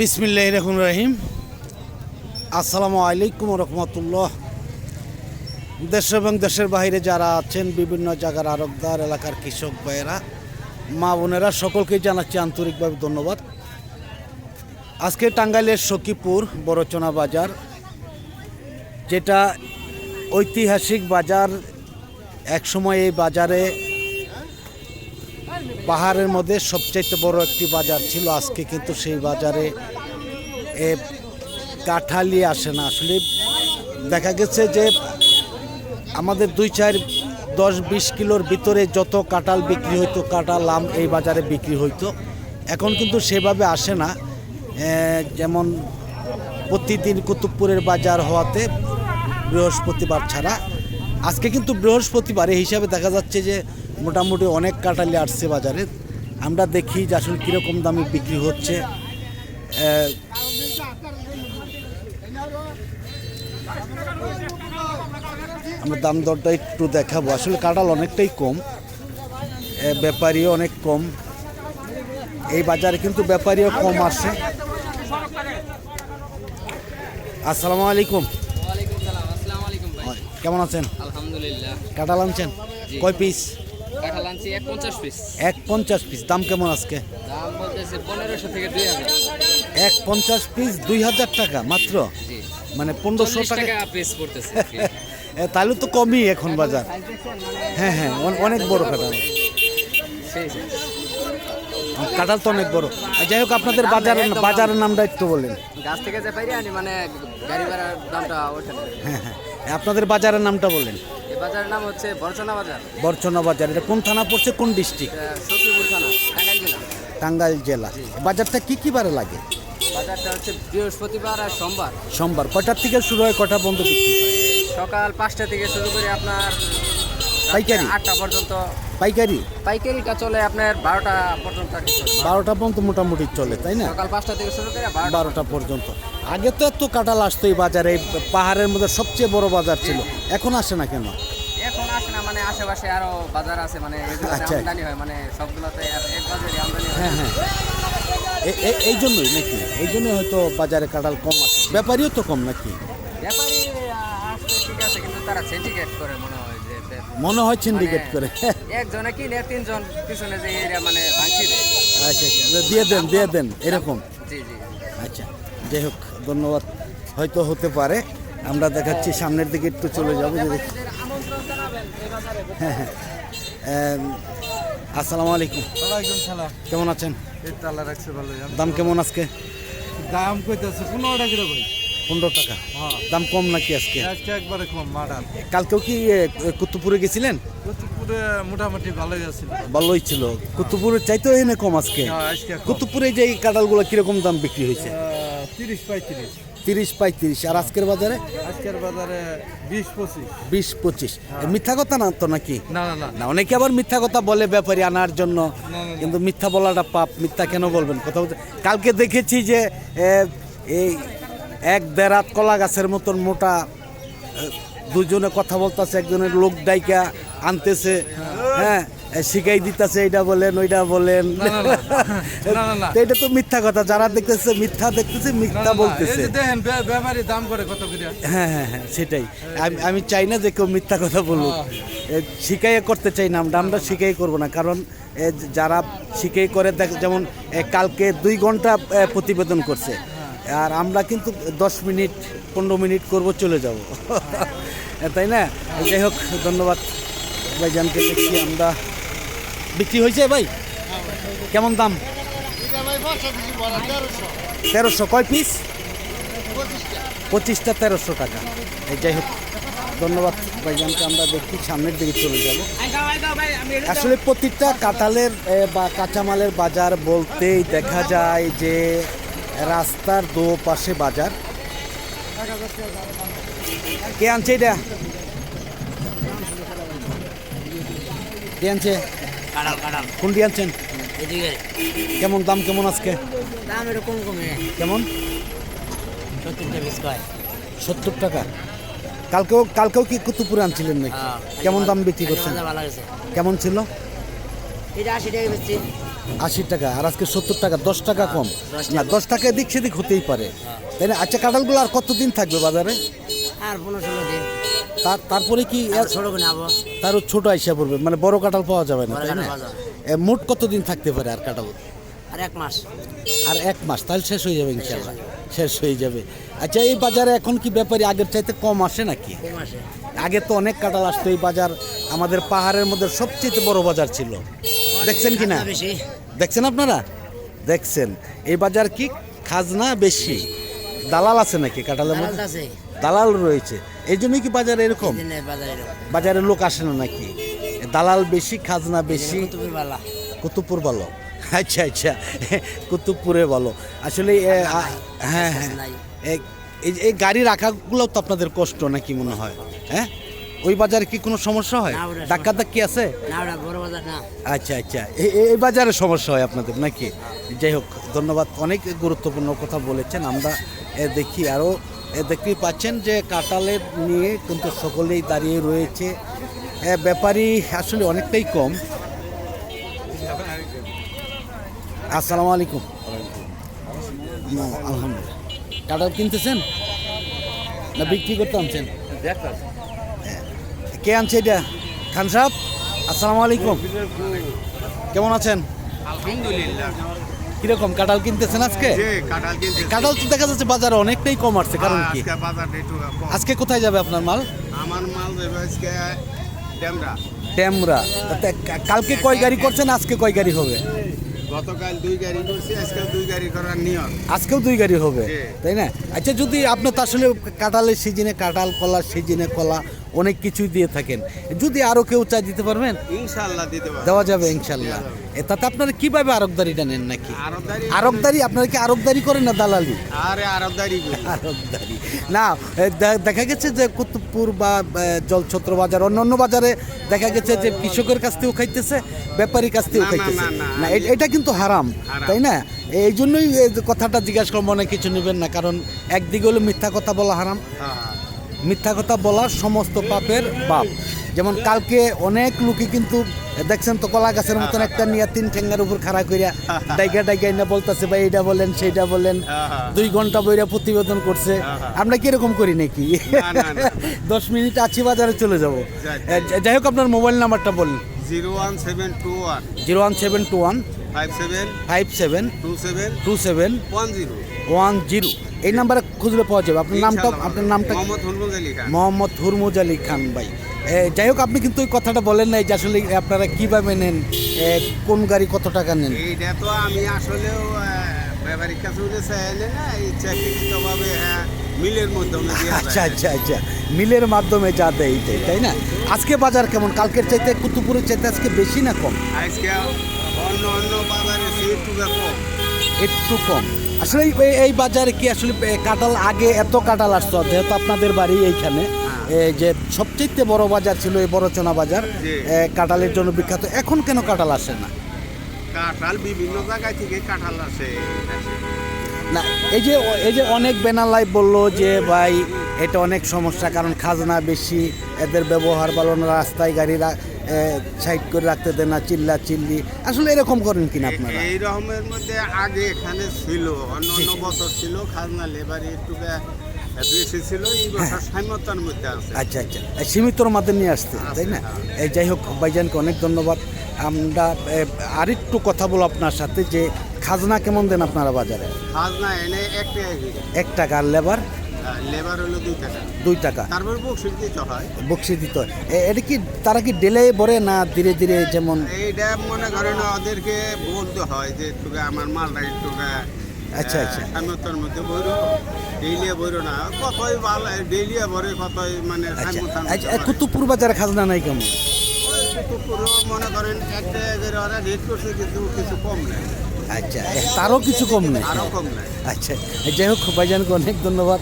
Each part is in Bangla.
বিসমিল্লাহ রহমান রহিম। আসসালামু আলাইকুম রহমতুল্লাহ। দেশ এবং দেশের বাইরে যারা আছেন, বিভিন্ন জায়গার আরবদার, এলাকার কৃষক ভাইয়েরা, মা বোনেরা, সকলকেই জানাচ্ছি আন্তরিকভাবে ধন্যবাদ। আজকে টাঙ্গাইলের সখীপুর বড়চনা বাজার, যেটা ঐতিহাসিক বাজার, একসময় এই বাজারে পাহাড়ের মধ্যে সবচাইতে বড় একটি বাজার ছিল আজকে, কিন্তু সেই বাজারে এ কাঁঠালি আসে না। আসলে দেখা গেছে যে আমাদের দুই চার দশ বিশ কিলোর ভিতরে যত কাঁঠাল বিক্রি হইতো, কাঁঠাল, আম এই বাজারে বিক্রি হইতো। এখন কিন্তু সেভাবে আসে না। যেমন প্রতিদিন কুতুবপুরের বাজার হওয়াতে বৃহস্পতিবার ছাড়া। আজকে কিন্তু বৃহস্পতিবার এই হিসাবে দেখা যাচ্ছে যে মোটামুটি অনেক কাঁঠালি আসছে বাজারে। আমরা দেখি যে আসলে কীরকম দামে বিক্রি হচ্ছে। আমরা দাম দরটা একটু দেখাবো। আসলে কাঁঠাল অনেকটাই কম। ব্যাপারীও অনেক কম। এই বাজারে কিন্তু ব্যাপারীও কম আসে। আসসালামু আলাইকুম। কেমন আছেন? আলহামদুলিল্লাহ। কাঁঠাল আনছেন। কয় পিস? আনছি এক পঞ্চাশ পিস এক পঞ্চাশ পিস দাম কেমন আজকে? দাম বলতেছে পনেরোশো থেকে দুই হাজার। এক পঞ্চাশ পিস দুই হাজার টাকা মাত্র? মানে পনেরোশো টাকা পিস পড়তেছে। তাহলে তো কমই এখন বাজার। হ্যাঁ হ্যাঁ অনেক বড় কাঁঠাল। কাঁঠাল তো অনেক বড়। যাই হোক আপনাদের বাজার বাজারের নামটা একটু বলেন। গাছ থেকে যে পাইরে মানে গাড়ি ভাড়ার দামটা ওঠে হ্যাঁ হ্যাঁ। আপনাদের বাজারের নামটা বলেন। এই বাজারের নাম হচ্ছে বরচনা বাজার। বরচনা বাজার এটা কোন থানা পড়ছে কোন ডিস্ট্রিক্ট সখীপুর থানা টাঙ্গাইল জেলা। টাঙ্গাইল জেলা। বাজারটা কি কি বারে লাগে? বাজারটা হচ্ছে বৃহস্পতিবার আর সোমবার। সোমবার কটার থেকে শুরু হয় কটা বন্ধ সকাল পাঁচটা থেকে শুরু করে আপনার পাইকারি? আটটা পর্যন্ত পাইকারি? পাইকারিটা চলে আপনার বারোটা পর্যন্ত। বারোটা পর্যন্ত মোটামুটি চলে তাই না? সকাল পাঁচটা থেকে শুরু করে বারোটা পর্যন্ত। আগে তো এত কাঁঠাল আসতো এই বাজারে এই পাহাড়ের মধ্যে সবচেয়ে বড় বাজার ছিল। এখন আসে না কেন? এখন আসে না মানে আশেপাশে আরও বাজার আছে মানে আচ্ছা। আমদানি হয় মানে সবগুলোতে এক বাজারে আমদানি হ্যাঁ। হ্যাঁ এই জন্যই নাকি? এই জন্যই হয়তো বাজারে কাঁঠাল কম আছে ব্যাপারীও তো কম নাকি? ব্যাপারী আহ, ঠিক আছে কিন্তু তারা সিন্ডিকেট করে মনে হয় মনে হয় সিন্ডিকেট করে। একজনে কিনে তিনজন পিছনে যে এরিয়া মানে ভাঙছি আচ্ছা আচ্ছা দিয়ে দেন দিয়ে দেন এরকম। জি জি আচ্ছা যাই হোক ধন্যবাদ। হয়তো হতে পারে। আমরা দেখাচ্ছি সামনের দিকে একটু চলে যাব যে দেখি আমন্ত্রণ জানাবেন এই বাজারে হ্যাঁ হ্যাঁ আসসালামু আলাইকুম। ওয়ালাইকুম সালাম। কেমন আছেন? এই তালা রাখছে ভালো। দাম কেমন আজকে? দাম কইতেছে পনেরো টাকা ভাই। পনেরো টাকা। হ্যাঁ। দাম কম নাকি আজকে? আজকে একবারে কম মাডার কালকেও কি কুতুবপুরে গেছিলেন? কুতুবপুরে মোটামুটি ভালোই আছে ভালোই ছিল। কুতুবপুরের চাইতেও এনে কম আজকে। হ্যাঁ, কুতুবপুরে যে কাঁঠালগুলো কীরকম দাম বিক্রি হয়েছে? তিরিশ পঁয়ত্রিশ। তিরিশ পঁয়ত্রিশ। আর আজকের বাজারে? আজকের বাজারে বিশ পঁচিশ। বিশ পঁচিশ। এ, মিথ্যা কথা না তো নাকি? না না না। না অনেকে আবার মিথ্যা কথা বলে ব্যাপারী আনার জন্য। কিন্তু মিথ্যা বলাটা পাপ। মিথ্যা কেন বলবেন? কথা বলতে কালকে দেখেছি যে এই এক দেড়াত কলা গাছের মতন মোটা দুজনে কথা বলতেছে একজনের লোক ডাইকা আনতেছে হ্যাঁ শিখাই দিতেছে এইটা বলেন ওইটা বলেন। এটা তো মিথ্যা কথা যারা দেখতেছে মিথ্যা দেখতেছে মিথ্যা বলতেছে। ব্যাপারী দাম করে কত হ্যাঁ হ্যাঁ হ্যাঁ সেটাই। আমি আমি চাই না যে কেউ মিথ্যা কথা বলুক। এ, শিখাইয়ে করতে চাই না আমরা আমরা শিখাই করব না কারণ যারা শিখাই করে দেখ যেমন কালকে দুই ঘণ্টা প্রতিবেদন করছে। আর আমরা কিন্তু দশ মিনিট, পনেরো মিনিট করব, চলে যাব। তাই না? যাই হোক, ধন্যবাদ ভাইজানকে দেখছি আমরা। বিক্রি হয়েছে ভাই? কেমন দাম? তেরোশো। কয় পিস পঁচিশটা, তেরোশো টাকা। এই যাই হোক, ধন্যবাদ ভাইজানকে, আমরা দেখি সামনের দিকে চলে যাব। আসলে প্রতিটা কাঁঠালের বা কাঁচামালের বাজার বলতেই দেখা যায় যে রাস্তার দো পাশে বাজার। কে আনছে এটা? কে আনছে? কাড়াল কোনটি আনছেন? কেমন দাম কেমন আজকে? দাম এরকম কমে কেমন? সত্তর টাকা। কালকেও কালকেও কি কুতুপুরে আনছিলেন নাকি? হ্যাঁ। কেমন দাম বিক্রি করছেন? কেমন ছিল? এটা আশি টাকা বেচছি। আশি টাকা আর আজকে সত্তর টাকা দশ টাকা কম। না দশ টাকা এদিক সেদিক হতেই পারে। তাই না? আচ্ছা কাঁঠালগুলো আর কতদিন থাকবে বাজারে? আর পনেরো ষোলো দিন। তার তারপরে কি এর- ছোটো করে তারও ছোট আইসা পড়বে। মানে বড় কাঁঠাল পাওয়া যাবে না তাই না? মোট কতদিন থাকতে পারে আর কাঁঠাল? আর এক মাস। আর এক মাস তাহলে শেষ হয়ে যাবে ইনশাল্লাহ শেষ হয়ে যাবে। আচ্ছা এই বাজারে এখন কি ব্যাপারী আগের চাইতে কম আসে নাকি? আগে তো অনেক কাঁঠাল আসতো এই বাজার আমাদের পাহাড়ের মধ্যে সবচেয়ে বড় বাজার ছিল। দেখছেন কি না দেখছেন আপনারা? দেখছেন। এই বাজার কি খাজনা বেশি? দালাল আছে নাকি কাঁঠালের দালাল মধ্যে? দালাল রয়েছে। এই জন্যই কি বাজার এরকম? বাজারে লোক আসে না নাকি? দালাল বেশি খাজনা বেশি। বালা। কুতুবপুর ভালো আচ্ছা আচ্ছা। কুতুবপুরে ভালো আসলে হ্যাঁ হ্যাঁ। এই গাড়ি রাখাগুলো তো আপনাদের কষ্ট নাকি মনে হয়? হ্যাঁ? ওই বাজারে কি কোনো সমস্যা হয়? ধাক্কা ধাক্কি আছে? না ওটা বড় বাজার না। আচ্ছা আচ্ছা। এই- বাজারে সমস্যা হয় আপনাদের নাকি? যাই হোক ধন্যবাদ। অনেক গুরুত্বপূর্ণ কথা বলেছেন। আমরা এ, দেখি আরও এ, দেখতেই পাচ্ছেন যে কাঁটালের নিয়ে কিন্তু সকলেই দাঁড়িয়ে রয়েছে। এ, ব্যাপারী আসলে অনেকটাই কম। আসসালামু আলাইকুম। আলহামদুলিল্লাহ। কাঁঠাল কিনতেছেন? না বিক্রি করতে আনছেন? কে আনছে এটা? খান সাহেব আসসালামু আলাইকুম। কেমন আছেন? আলহামদুলিল্লাহ। কীরকম কাঁঠাল কিনতেছেন আজকে? কাঁঠাল তো দেখা যাচ্ছে বাজারে অনেকটাই কম আসছে কারণ কি? আজকে কোথায় যাবে আপনার মাল? আমার মাল আজকে কালকে কয় গাড়ি করছেন আজকে কয় গাড়ি হবে? গতকাল দুই গাড়ি করছি আজকে দুই গাড়ি করার নিয়ম। আজকেও দুই গাড়ি হবে তাই না? আচ্ছা যদি আপনার তো আসলে কাঁঠালের সিজনে কাঁঠাল কলা সিজনে কলা অনেক কিছুই দিয়ে থাকেন। যদি আরও কেউ চা দিতে পারবেন? ইনশাল্লাহ দিতে পারব। দেওয়া যাবে ইনশাল্লাহ। তাতে আপনারা কীভাবে আরবদারিটা নেন নাকি? আরবদারি আপনারা কি আরবদারি করেন না দালালি? আরে আরবদারি আরবদারি না দেখা গেছে যে কুতুবপুর বা জলছত্র বাজার অন্য অন্য বাজারে দেখা গেছে যে কৃষকের কাছ থেকেও খাইতেছে ব্যাপারীর কাছ থেকেও খাইতেছে। না, এটা কিন্তু হারাম। তাই না? এই জন্যই কথাটা জিজ্ঞাসা করব মনে কিছু নেবেন না কারণ একদিকে হলো মিথ্যা কথা বলা হারাম। হ্যাঁ, হ্যাঁ। মিথ্যা কথা বলার সমস্ত পাপের বাপ। যেমন কালকে অনেক লোকই কিন্তু দেখছেন তো কলা গাছের মতন একটা নিয়ে তিন ঠেঙ্গার উপর খাড়া করিয়া ডাইগা ডাইগা না বলতেছে ভাই এটা বলেন সেইটা বলেন। দুই ঘণ্টা বইরা প্রতিবেদন করছে। আমরা কীরকম করি নাকি। দশ মিনিট আছি বাজারে চলে যাব। যাই। যাই হোক আপনার মোবাইল নাম্বারটা বলুন। Zero one seven two one. Zero one seven two one. Five seven. Five seven. Two seven. Two seven. One zero. One zero. এই নাম্বারে খুঁজলে পাওয়া যাবে। আপনার নামটা আপনার নামটা? মোহাম্মদ হরমুজ আলী খান। ভাই। যাই হোক আপনি কিন্তু ওই কথাটা বলেন নাই যে আসলে আপনারা কীভাবে নেন কোন গাড়ি কত টাকা নেন। এইটা তো আমি আসলেও ব্যবহারিক কাছে চাইলে না ইচ্ছাকৃতভাবে হ্যাঁ মিলের মাধ্যমে আচ্ছা আচ্ছা আচ্ছা। মিলের মাধ্যমে যা দেয় তাই না? আজকে বাজার কেমন? কালকের চাইতে কুতুপুরের চাইতে আজকে বেশি না কম? আজকে অন্য অন্য বাজারে একটু কম। একটু কম। আসলে এই- বাজারে কি আসলে কাঁঠাল আগে এত কাঁঠাল আসতো? যেহেতু আপনাদের বাড়ি এইখানে এ, যে সবচেয়ে বড় বাজার ছিল এই বড়চনা বাজার। কাঁঠালের জন্য বিখ্যাত। এখন কেন কাঁঠাল আসে না? কাঁঠাল বিভিন্ন জায়গায় থেকে কাঁঠাল আসে। না এই যে এই যে অনেক বেনালাই বলল যে ভাই এটা অনেক সমস্যা কারণ খাজনা বেশি এদের ব্যবহার ভালো না রাস্তায় গাড়িরা সাইড করে রাখতে দেন না চিল্লা চিল্লি। আসলে এরকম করেন কিনা আপনারা? এই রকমের মধ্যে আগে এখানে ছিল অন্য অন্য বছর ছিল খাজনা লেবারে একটু বেশি ছিল এই বছর সাম্যতার মধ্যে আছে। আচ্ছা আচ্ছা। সীমিতর মাধ্যমে নিয়ে আসতে তাই না? এই যাই হোক ভাইজানকে অনেক ধন্যবাদ। আমরা আরেকটু কথা বলো আপনার সাথে যে খাজনা কেমন দেন আপনারা বাজারে? খাজনা এনে এক টাকা। এক টাকা লেবার লেবার হলো দুই টাকা। দুই টাকা। তারপর বকশিস দিতে হয়। বক্সি দিতে হয়। এটা কি তারা কি ডেলে ভরে না ধীরে ধীরে যেমন এইটা মনে করেন ওদেরকে বলতে হয় যে একটু আমার মালটা একটু আচ্ছা, আচ্ছা। সামর্থ্যের মধ্যে বইরো ডেইলিয়া বইরো না। কতই ভালো ডেইলিয়া ভরে কতই মানে আচ্ছা আচ্ছা কুতুবপুর বাজারে খাজনা নাই কেমন? ওই পুরো মনে করেন এক টাকা ওরা রেট করছে কিন্তু কিছু কম নেই। আচ্ছা তারও কিছু কম নেই। আরও কম নেই। আচ্ছা যাই হোক ভাইজানকে অনেক ধন্যবাদ।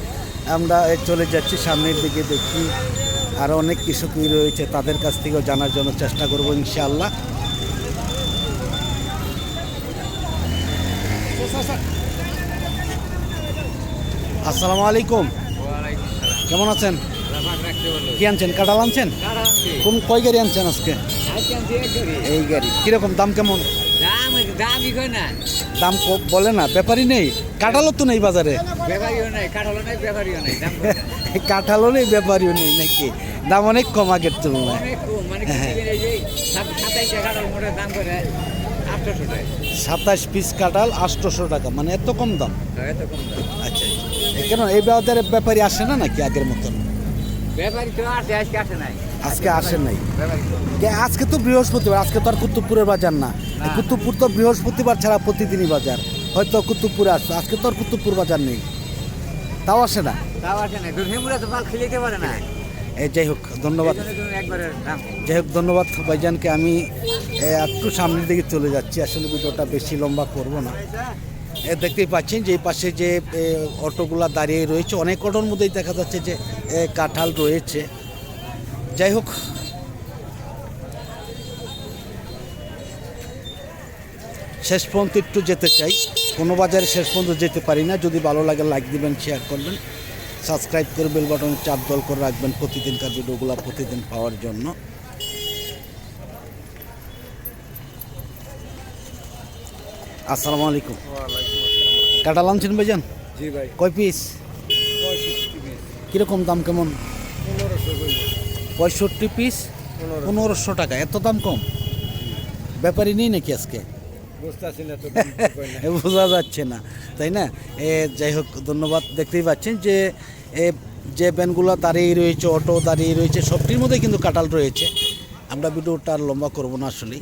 আমরা চলে যাচ্ছি সামনের দিকে দেখি আরও অনেক কৃষকই রয়েছে তাদের কাছ থেকেও জানার জন্য চেষ্টা করব ইনশাআল্লাহ। আসসালামু আলাইকুম। কেমন আছেন? কি আনছেন? কাঁঠাল আনছেন? কোন কয় গাড়ি আনছেন আজকে? এই গাড়ি। কীরকম দাম কেমন? দাম দামই হয় না। দাম বলে না ব্যাপারই নেই। কাঁঠালও তো নেই বাজারে। ব্যাপারীও কাঠালো নাই ব্যাপারীও নাই দাম কম। কাঁঠালও নেই ব্যাপারীও নেই নাকি? দাম অনেক কম আগের তুলনায়। মানে কি দিবেন এই যে সাত- সাতাইশটা কাঠাল মোটা দাম করে আটশোশো টাকা। সাতাশ পিস কাঁঠাল আটশোশো টাকা মানে এত কম দাম? এত কম দাম। আচ্ছা কেন এই বাজারে ব্যাপারী আসে না নাকি আগের মতন? ব্যাপারী তো আসে আজকে আসে নাই। আজকে আসে নাই। আজকে তো বৃহস্পতিবার আজকে তো আর কুতুবপুরের বাজার না। কুতুবপুর তো বৃহস্পতিবার ছাড়া প্রতিদিনই বাজার। হয়তো কুতুবপুরে আসতো আজকে তো আর কুতুবপুর বাজার নেই। তাও আসে না? তাও আসে নাই তো মাল খেলিতে পারে না? এই যাই হোক ধন্যবাদ। যাই হোক ধন্যবাদ ভাইজানকে। আমি একটু সামনের দিকে চলে যাচ্ছি। আসলে ভিডিওটা বেশি লম্বা করব না। এ, দেখতেই পাচ্ছেন যে এই পাশে যে অটোগুলা দাঁড়িয়ে রয়েছে। অনেক অটোর মধ্যেই দেখা যাচ্ছে যে কাঁঠাল রয়েছে। যাই হোক। শেষ পর্যন্ত একটু যেতে চাই। কোনো বাজারে শেষ পর্যন্ত যেতে পারি না। যদি ভালো লাগে লাইক দিবেন শেয়ার করবেন। সাবস্ক্রাইব করে বেল বাটন চাপ দল করে রাখবেন প্রতিদিনকার ভিডিওগুলো প্রতিদিন পাওয়ার জন্য। আসসালামু আলাইকুম। কাঁঠাল আনছেন ভাইজান? জি ভাই। কয় পিস কীরকম দাম কেমন? পঁয়ষট্টি পিস পনেরোশো। টাকা। এত দাম কম? ব্যাপারই নেই নাকি আজকে? বোঝা যাচ্ছে না তাই না? এ যাই হোক ধন্যবাদ। দেখতেই পাচ্ছেন যে এ যে ব্যানগুলো দাঁড়িয়ে রয়েছে অটো দাঁড়িয়ে রয়েছে সবটির মধ্যে কিন্তু কাটাল রয়েছে। আমরা ভিডিওটা আর লম্বা করব না আসলে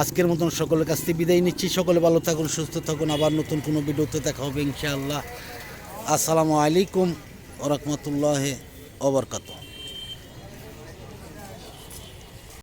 আজকের মতন সকলের কাছ থেকে বিদায় নিচ্ছি। সকলে ভালো থাকুন সুস্থ থাকুন। আবার নতুন কোনো ভিডিওতে দেখা হবে ইনশাআল্লাহ। আসসালামু আলাইকুম ওরহমতুল্লাহ ওবরকাত